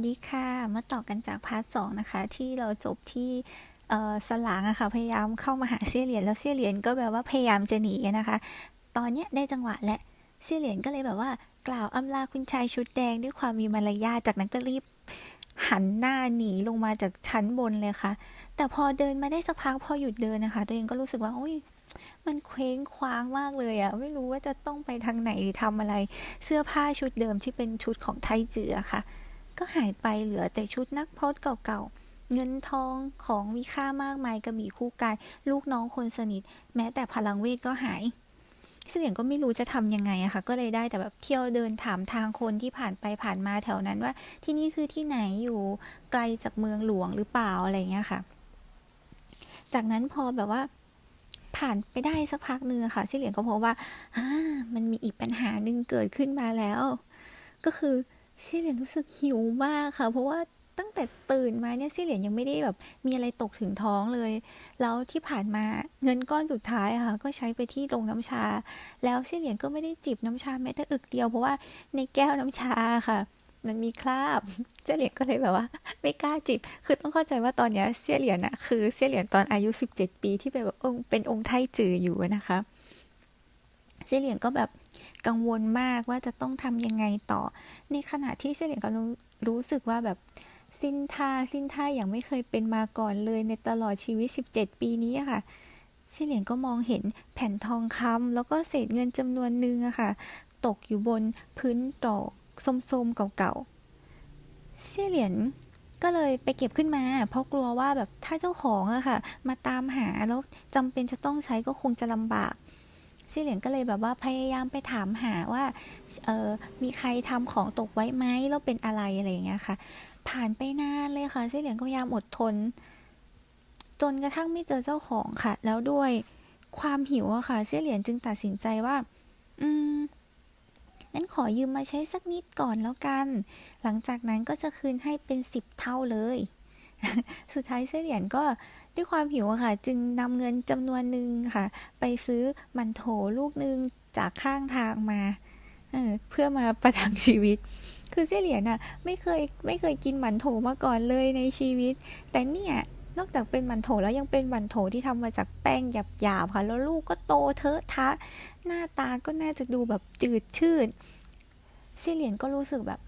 วัสดีค่ะ มาต่อกันจากพาร์ทสองนะคะ ที่เราจบที่สลางอะค่ะพยายามเข้ามาหาเซี่ยเหรียญแล้วเซี่ยเหรียญก็แบบว่าพยายามจะหนีนะคะ ตอนเนี้ยได้จังหวะและเซี่ยเหรียญก็เลยแบบว่ากล่าวอำลาคุณชายชุดแดงด้วยความมีมารยาทจากนั้นก็รีบหันหน้าหนีลงมาจากชั้นบนเลยค่ะ แต่พอเดินมาได้สักพักพอหยุดเดินนะคะ ตัวเองก็รู้สึกว่าโอ้ยมันเคว้งคว้างมากเลยอะไม่รู้ว่าจะต้องไปทางไหนหรือทำอะไร เสื้อผ้าชุดเดิมที่เป็นชุดของไทเจือค่ะ ก็หายไปเหลือแต่ชุดนักพรตเก่าๆ เงินทองของมีค่ามากมายกระบี่คู่กาย ลูกน้องคนสนิท แม้แต่พลังเวทก็หายเสี่ยงก็ไม่รู้จะทำยังไงอะค่ะ ก็เลยได้แต่แบบเที่ยวเดินถามทางคนที่ผ่านไปผ่านมาแถวนั้นว่า ที่นี่คือที่ไหนอยู่ไกลจากเมืองหลวงหรือเปล่าอะไรเงี้ยค่ะ จากนั้นพอแบบว่าผ่านไปได้สักพักนึงอะค่ะเสี่ยงก็พบว่าอ่ามันมีอีกปัญหาหนึ่งเกิดขึ้นมาแล้ว ก็คือ ซี่เหรียญรู้สึกหิวมากค่ะ เพราะว่าตั้งแต่ตื่นมาเนี่ยซี่เหรียญยังไม่ได้แบบ มีอะไรตกถึงท้องเลย แล้วที่ผ่านมาเงินก้อนสุดท้ายค่ะ ก็ใช้ไปที่โรงน้ำชา แล้วซี่เหรียญก็ไม่ได้จิบน้ำชาแม้แต่อึกเดียว เพราะว่าในแก้วน้ำชาค่ะมันมีคราบเซี่ยเหรียญก็เลยแบบว่า ไม่กล้าจิบ คือต้องเข้าใจว่าตอนเนี้ยเซี่ยเหรียญอะคือเซี่ยเหรียญตอนอายุ17ปีที่เป็นแบบองค์เป็นองค์ไทจืออยู่นะคะเซี่ยเหรียญก็แบบ กังวลมากว่าจะต้องทำยังไงต่อ ในขณะที่เซี่ยเหรียญก็รู้รู้สึกว่าแบบสิ้นท่าสิ้นท่าอย่างไม่เคยเป็นมาก่อนเลยในตลอดชีวิต 17 ปีนี้ค่ะเซี่ยเหรียญก็มองเห็นแผ่นทองคำแล้วก็เศษเงินจำนวนหนึ่งอะค่ะ ตกอยู่บนพื้นตอกส้มๆเก่าๆเซี่ยเหรียญก็เลยไปเก็บขึ้นมา เพราะกลัวว่าแบบถ้าเจ้าของอะค่ะ มาตามหาแล้วจำเป็นจะต้องใช้ก็คงจะลำบาก ซี่เหลียงก็เลยแบบว่าพยายามไปถามหาว่าเออมีใครทำของตกไว้ไหมแล้วเป็นอะไรอะไรอย่างเงี้ยค่ะ ผ่านไปนานเลยค่ะซี่เหลียงก็พยายามอดทน จนกระทั่งไม่เจอเจ้าของค่ะ แล้วด้วยความหิวอะค่ะซี่เหลียงจึงตัดสินใจว่า อืมงั้นขอยืมมาใช้สักนิดก่อนแล้วกัน หลังจากนั้นก็จะคืนให้เป็นสิบเท่าเลย สุดท้ายเซี่ยเหลียนก็ด้วยความหิวค่ะ จึงนำเงินจำนวนหนึ่งค่ะ ไปซื้อมันโถลูกหนึ่งจากข้างทางมาเออเพื่อมาประทังชีวิต คือเสียเหรียญน่ะไม่เคยไม่เคยกินหมันโถมาก่อนเลยในชีวิต แต่เนี่ยนอกจากเป็นหมันโถแล้วยังเป็นหมันโถที่ทำมาจากแป้งหยาบๆค่ะ แล้วลูกก็โตเทอะทะ หน้าตาก็น่าจะดูแบบจืดชืดเสียเหรียญก็รู้สึกแบบ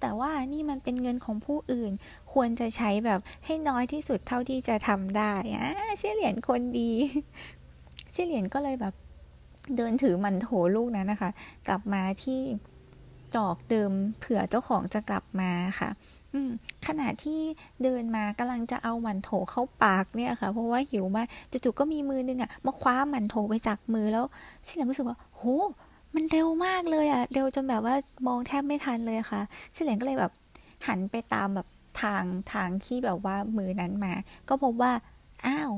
แต่ว่านี่มันเป็นเงินของผู้อื่น ควรจะใช้แบบให้น้อยที่สุดเท่าที่จะทำได้อะเสี่ยเหรียญคนดีเสี่ยเหรียญก็เลยแบบเดินถือมันโถลูกนั้นนะคะ กลับมาที่จอกเดิมเผื่อเจ้าของจะกลับมาค่ะขณะที่เดินมากำลังจะเอาหมันโถเข้าปากเนี่ยค่ะ เพราะว่าหิวมากจู่ๆก็มีมือนึงอะมาคว้าหมันโถไปจากมือแล้วสิเหลียงรู้สึกว่า โห มันเร็วมากเลยอะเร็วจนแบบว่ามองแทบไม่ทันเลยค่ะสิเหลียงก็เลยแบบหันไปตามแบบทางทางที่แบบว่ามือนั้นมา ก็พบว่า อ้าว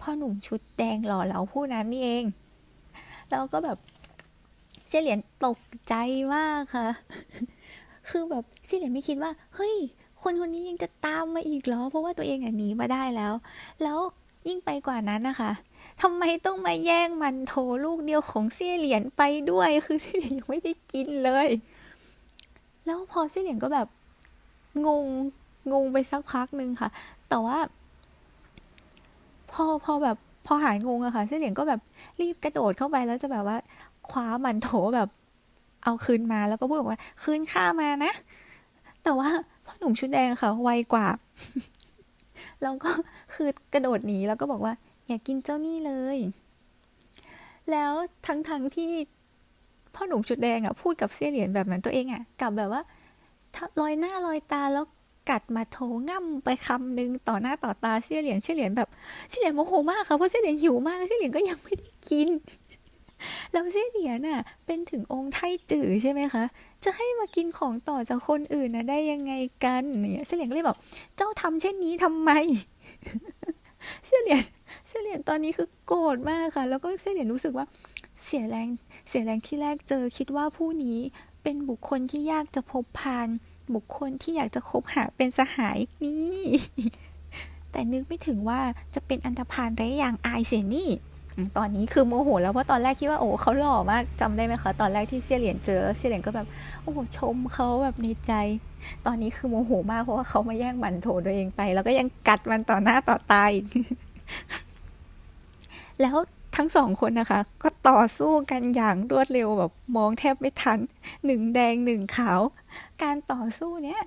พ่อหนุ่มชุดแดงหล่อเหลาผู้นั้นนี่เองแล้วก็แบบเสี่ยเหรียญตกใจมากค่ะ คือแบบเสี่ยเหรียญไม่คิดว่า เฮ้ย คนคนนี้ยังจะตามมาอีกเหรอ เพราะว่าตัวเองอะหนีมาได้แล้ว แล้วยิ่งไปกว่านั้นนะคะ ทำไมต้องมาแย่งมันโถลูกเดียวของเสี่ยเหรียญไปด้วย คือเสี่ยเหรียญยังไม่ได้กินเลย แล้วพอเสี่ยเหรียญก็แบบงงงงไปสักพักหนึ่งค่ะ แต่ว่า พอพอแบบพอหายงงอะค่ะ เสี่ยเหรียญก็แบบรีบกระโดดเข้าไปแล้วจะแบบว่า คว้ามันโถแบบ เอาคืนมาแล้วก็พูดบอกว่า คืนข้ามานะ แต่ว่าพ่อหนุ่มชุดแดงค่ะไวกว่าแล้วก็คือกระโดดหนีแล้วก็บอกว่า อยากกินเจ้านี่เลย แล้วทั้งๆที่พ่อหนุ่มชุดแดงอะพูดกับเสี่ยเหรียญแบบนั้นตัวเองอะกลับแบบว่าลอยหน้าลอยตาแล้วกัดมาโถง่ำไปคำหนึ่งต่อหน้าต่อตาเสี่ยเหรียญเสี่ยเหรียญแบบเสี่ยเหรียญโมโหมากค่ะเพราะเสี่ยเหรียญหิวมากเสี่ยเหรียญก็ยังไม่ได้กินแล้วเสี่ยเหรียญน่ะ เป็นถึงองค์ไทจือใช่ไหมคะ จะให้มากินของต่อจากคนอื่นนะได้ยังไงกันเนี่ยเสี่ยเหรียญก็เลยบอกเจ้าทำเช่นนี้ทำไม เสี่ยเหรียญ เสี่ยเหรียญตอนนี้คือโกรธมากค่ะ แล้วก็เสี่ยเหรียญรู้สึกว่าเสียแรงเสียแรงที่แรกเจอคิดว่าผู้นี้เป็นบุคคลที่ยากจะพบพานบุคคลที่อยากจะคบหาเป็นสหายนี่ แต่นึกไม่ถึงว่าจะเป็นอันธพาลไร้อย่างอายเสียนี่ ตอนนี้คือโมโหแล้วเพราะตอนแรกคิดว่าโอ้เขาหล่อมากจำได้ไหมคะ ตอนแรกที่เสี่ยเหรียญเจอเสี่ยเหรียญก็แบบโอ้โหชมเขาแบบในใจ ตอนนี้คือโมโหมากเพราะว่าเขามาแย่งหมันโถตัวเองไป แล้วก็ยังกัดมันต่อหน้าต่อตาอีก แล้วทั้งสองคนนะคะ ก็ต่อสู้กันอย่างรวดเร็วแบบมองแทบไม่ทันหนึ่งแดงหนึ่งขาว การต่อสู้เนี้ย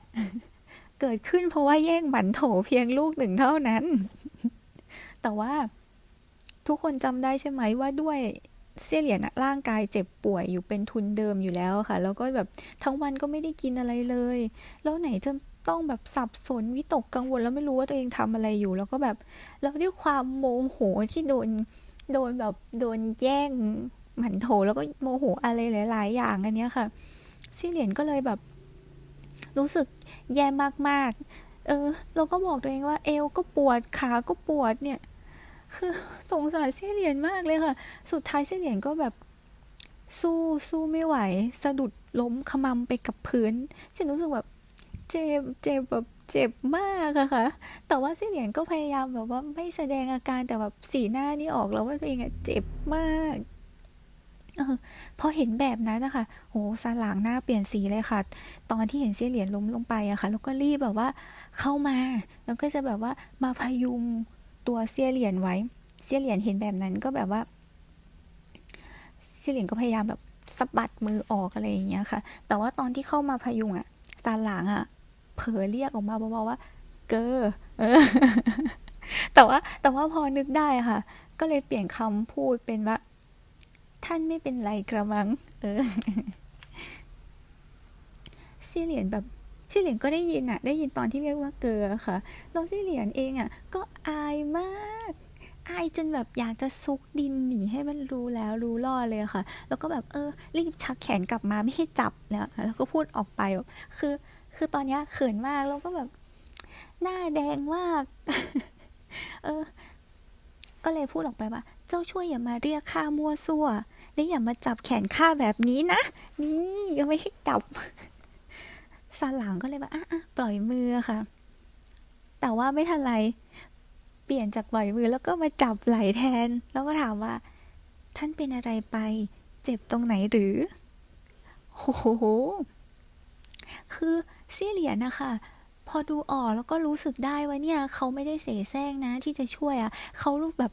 เกิดขึ้นเพราะว่าแย่งหมันโถเพียงลูกหนึ่งเท่านั้น แต่ว่าทุกคนจำได้ใช่ไหมว่าด้วยเสี่ยเหรียญร่างกายเจ็บป่วยอยู่เป็นทุนเดิมอยู่แล้วค่ะ แล้วก็แบบทั้งวันก็ไม่ได้กินอะไรเลย แล้วไหนจะต้องแบบสับสนวิตกกังวลแล้วไม่รู้ว่าตัวเองทำอะไรอยู่ แล้วก็แบบแล้วด้วยความโมโหที่โดน โดนแบบโดนแย่งหมันโถแล้วก็โมโหอะไรหลาย ๆ อย่างอันเนี้ยค่ะเสี่ยเหรียญก็เลยแบบ รู้สึกแย่มาก ๆ เออ เราก็บอกตัวเองว่าเอวก็ปวดขาก็ปวดเนี่ย คือสงสารเสี่ยเหรียญมากเลยค่ะ สุดท้ายเสี่ยเหรียญก็แบบสู้สู้ไม่ไหว สะดุดล้มขมำไปกับพื้นฉันรู้สึกแบบเจ็บเจ็บแบบ เจ็บมากอะค่ะ แต่ว่าเสี่ยเหรียญก็พยายามแบบว่าไม่แสดงอาการแต่แบบสีหน้านี่ออกแล้วว่าตัวเองอะเจ็บมากเออพอเห็นแบบนั้นนะคะโหสาหลางหน้าเปลี่ยนสีเลยค่ะ ตอนที่เห็นเสี่ยเหรียญล้มลงไปอะค่ะ แล้วก็รีบแบบว่าเข้ามา แล้วก็จะแบบว่ามาพยุงตัวเสี่ยเหรียญไว้ เสี่ยเหรียญเห็นแบบนั้นก็แบบว่า เสี่ยเหรียญก็พยายามแบบสะบัดมือออกอะไรอย่างเงี้ยค่ะ แต่ว่าตอนที่เข้ามาพยุงอะซาหลางอะ เผลอเรียกออกมาเบาๆว่า เกอเออ แต่ว่า แต่ว่าพอนึกได้ค่ะ ก็เลยเปลี่ยนคำพูดเป็นว่า ท่านไม่เป็นไรกระมัง เออเสี่ยเหรียญแบบเสี่ยเหรียญก็ได้ยินอะได้ยินตอนที่เรียกว่าเกอค่ะแล้วเสี่ยเหรียญเองอะก็อายมากอายจนแบบอยากจะซุกดินหนีให้มันรู้แล้วรู้รอเลยค่ะ แล้วก็แบบเออรีบชักแขนกลับมาไม่ให้จับแล้วแล้วก็พูดออกไปแบบคือ คือตอนนี้เขินมากแล้วก็แบบ หน้าแดงมาก เออ ก็เลยพูดออกไปว่า เจ้าช่วยอย่ามาเรียกข้ามั่วซั่ว และอย่ามาจับแขนข้าแบบนี้นะ นี่ยังไม่ให้จับซาหลังก็เลยว่าอะอะปล่อยมือค่ะ แต่ว่าไม่ทันไร เปลี่ยนจากปล่อยมือแล้วก็มาจับไหล่แทน แล้วก็ถามว่า ท่านเป็นอะไรไป เจ็บตรงไหนหรือโอ้โห คือเสี่เหรียญนะคะพอดูออกแล้วก็รู้สึกได้ว่าเนี่ย เขาไม่ได้เสแสร้งนะ ที่จะช่วยอะ่ะเขาแบบ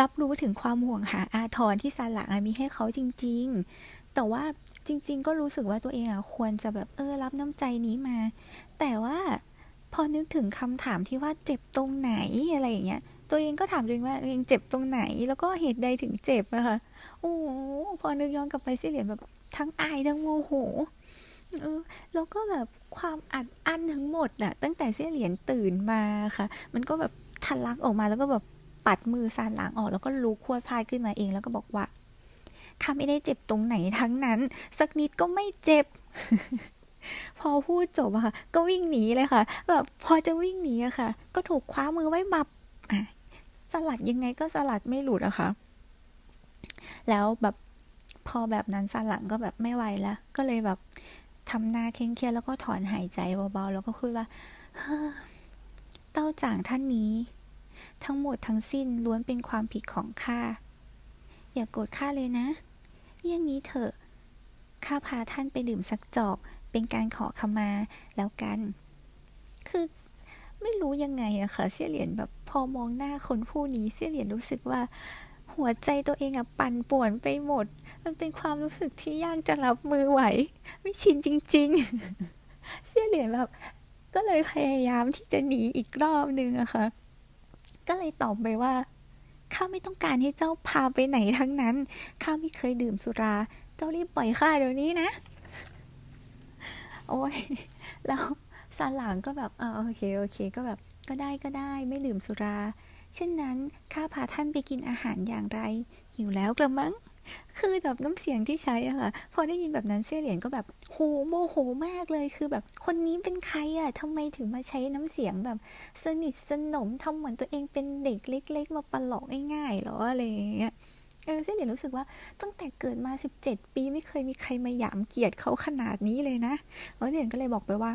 รับรู้ถึงความห่วงหาอาทรที่ซาหลังมีให้เขาจริง ๆ แต่ว่าจริง ๆ ก็รู้สึกว่าตัวเองอะควรจะแบบเออรับน้ำใจนี้มา แต่ว่าพอนึกถึงคำถามที่ว่าเจ็บตรงไหนอะไรอย่างเงี้ย ตัวเองก็ถามตัวเองว่าตัวเองเจ็บตรงไหน แล้วก็เหตุใดถึงเจ็บอะคะโอ้พอนึกย้อนกลับไปเสียเหรียญแบบทั้งอายทั้งโมโห เออแล้วก็แบบความอัดอั้นทั้งหมดน่ะ ตั้งแต่เสี่ยเหรียญตื่นมาค่ะ มันก็แบบทะลักออกมาแล้วก็แบบปัดมือสานหลังออก แล้วก็ลุกพวดพาดขึ้นมาเองแล้วก็บอกว่าข้าไม่ได้เจ็บตรงไหนทั้งนั้น สักนิดก็ไม่เจ็บ พอพูดจบอะค่ะ ก็วิ่งหนีเลยค่ะ แบบพอจะวิ่งหนีอะค่ะ ก็ถูกคว้ามือไว้บับสลัดยังไงก็สลัดไม่หลุดอะค่ะ แล้วแบบพอแบบนั้นสันหลังก็แบบไม่ไหวแล้ว ก็เลยแบบ ทำหน้าเคร่งเครียดแล้วก็ถอนหายใจเบาๆ แล้วก็พูดว่าเฮ้อเต้าจ่างท่านนี้ ทั้งหมดทั้งสิ้นล้วนเป็นความผิดของข้า อย่ากโกรธข้าเลยนะ เยี่ยงนี้เถอะข้าพาท่านไปดื่มสักจอก เป็นการขอขมาแล้วกัน คือไม่รู้ยังไงอะค่ะเสี่ยเหรียญแบบพอมองหน้าคนผู้นี้เสี่ยเหรียญรู้สึกว่า หัวใจตัวเองอะปั่นป่วนไปหมด มันเป็นความรู้สึกที่ยากจะรับมือไหว ไม่ชินจริง ๆ เสี่ยเหรียญแบบ ก็เลยพยายามที่จะหนีอีกรอบนึงอะค่ะ ก็เลยตอบไปว่าข้าไม่ต้องการให้เจ้าพาไปไหนทั้งนั้น ข้าไม่เคยดื่มสุรา เจ้ารีบปล่อยข้าเดี๋ยวนี้นะ โอ้ย แล้วซาหลางก็แบบเออโอเค โอเค ก็แบบ ก็ได้ก็ได้ ไม่ดื่มสุรา เช่นนั้นข้าพาท่านไปกินอาหารอย่างไร หิวแล้วกระมัง คือแบบน้ำเสียงที่ใช้อะค่ะพอได้ยินแบบนั้นเสี่ยเหรียญก็แบบโหโมโหมากเลยคือแบบคนนี้เป็นใครอะทำไมถึงมาใช้น้ำเสียงแบบสนิทสนมทำเหมือนตัวเองเป็นเด็กเล็ก ๆ มาประหลอกง่ายๆหรออะไรอย่างเงี้ยเออเสี่ยเหรียญรู้สึกว่าตั้งแต่เกิดมา 17 ปีไม่เคยมีใครมาหยามเกียรติเขาขนาดนี้เลยนะแล้วเสี่ยเหรียญก็เลยบอกไปว่า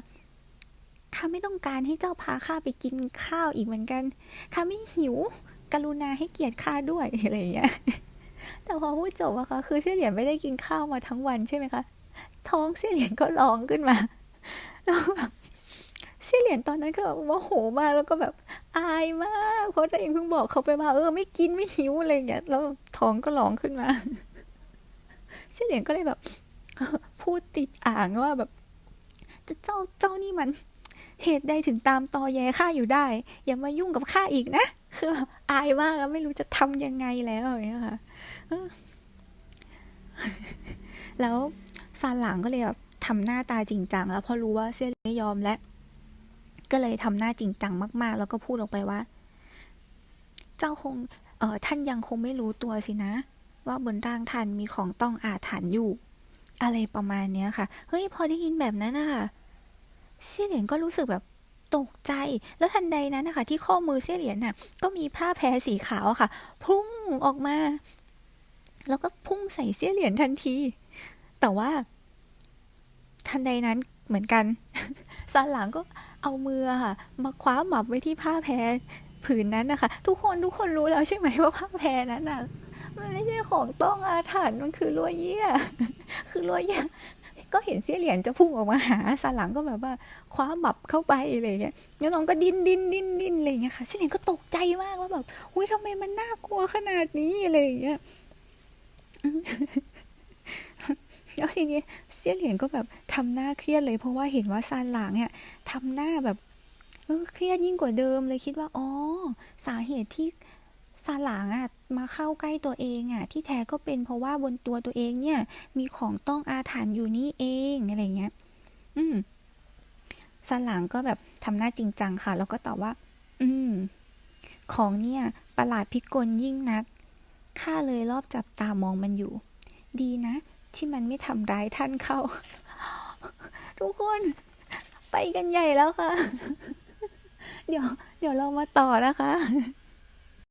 ข้าไม่ต้องการให้เจ้าพาข้าไปกินข้าวอีกเหมือนกันข้าไม่หิว กรุณาให้เกียรติข้าด้วยอะไรอย่างเงี้ยแต่พอพูดจบอะค่ะคือเสี่ยเหรียญไม่ได้กินข้าวมาทั้งวันใช่ไหมคะ ท้องเสี่ยเหรียญก็ร้องขึ้นมาแล้วแบบเสี่ยเหรียญตอนนั้นก็แบบโมโหมากแล้วก็แบบอายมากเพราะตัวเองเพิ่งบอกเขาไปว่าเออไม่กินไม่หิวอะไรอย่างเงี้ยแล้วท้องก็ร้องขึ้นมาเสี่ยเหรียญก็เลยแบบพูดติดอ่างว่าแบบ จะเจ้าเจ้านี่มัน เหตุใดถึงตามตอแยข้าอยู่ได้ อย่ามายุ่งกับข้าอีกนะ คือแบบอายมากแล้วไม่รู้จะทำยังไงแล้วอย่างเงี้ยค่ะแล้วซานหลังก็เลยแบบทำหน้าตาจริงจังแล้วพอรู้ว่าเซี่ยเหลียนไม่ยอมและก็เลยทำหน้าจริงจังมาก ๆ แล้วก็พูดออกไปว่า เจ้าคงเออท่านยังคงไม่รู้ตัวสินะ ว่าบนร่างท่านมีของต้องอาถรรพ์อยู่ อะไรประมาณเนี้ยค่ะ เฮ้ย พอได้ยินแบบนั้นนะคะ เซี่ยเหลียนก็รู้สึกแบบตกใจ แล้วทันใดนั้นนะคะ ที่ข้อมือเซี่ยเหลียนน่ะ ก็มีผ้าแพรสีขาวค่ะ พุ่งออกมา แล้วก็พุ่งใส่เซี่ยเหลียนทันที แต่ว่า ทันใดนั้นเหมือนกันซานหลังก็เอามือค่ะ มาคว้าหมับไว้ที่ผ้าแพรผืนนั้นนะคะ ทุกคนทุกคนรู้แล้วใช่ไหมว่าผ้าแพรนั้นน่ะมันไม่ใช่ของต้องอาถรรพ์มันคือลัวเยี่ย คือลัวเยี่ย ก็เห็นเสี้ยเหรียญจะพุ่งออกมาหาสาหลังก็แบบว่าคว้าหมับเข้าไปอะไรอย่างเงี้ยแล้วน้องก็ดิ้นดิ้นดิ้นดิ้นอะไรอย่างเงี้ยค่ะเสี้ยเหรียญก็ตกใจมากว่าแบบอุ้ยทำไมมันน่ากลัวขนาดนี้อะไรอย่างเงี้ยแล้วทีนี้เสี้ยเหรียญก็แบบทำหน้าเครียดเลยเพราะว่าเห็นว่าซานหลังเนี่ยทำหน้าแบบเออเครียดยิ่งกว่าเดิมเลยคิดว่าอ๋อสาเหตุที่ ซาหลางอะมาเข้าใกล้ตัวเองอะที่แท้ก็เป็นเพราะว่าบนตัวตัวเองเนี่ย มีของต้องอาถรรพ์อยู่นี่เองอะไรเงี้ย อืมซาหลางก็แบบทำหน้าจริงจังค่ะ แล้วก็ตอบว่า อืม ของเนี่ย ประหลาดพิกลยิ่งนักข้าเลยรอบจับตามองมันอยู่ ดีนะ ที่มันไม่ทำร้ายท่านเข้า ทุกคนไปกันใหญ่แล้วค่ะ เดี๋ยว เดี๋ยวเรามาต่อนะคะ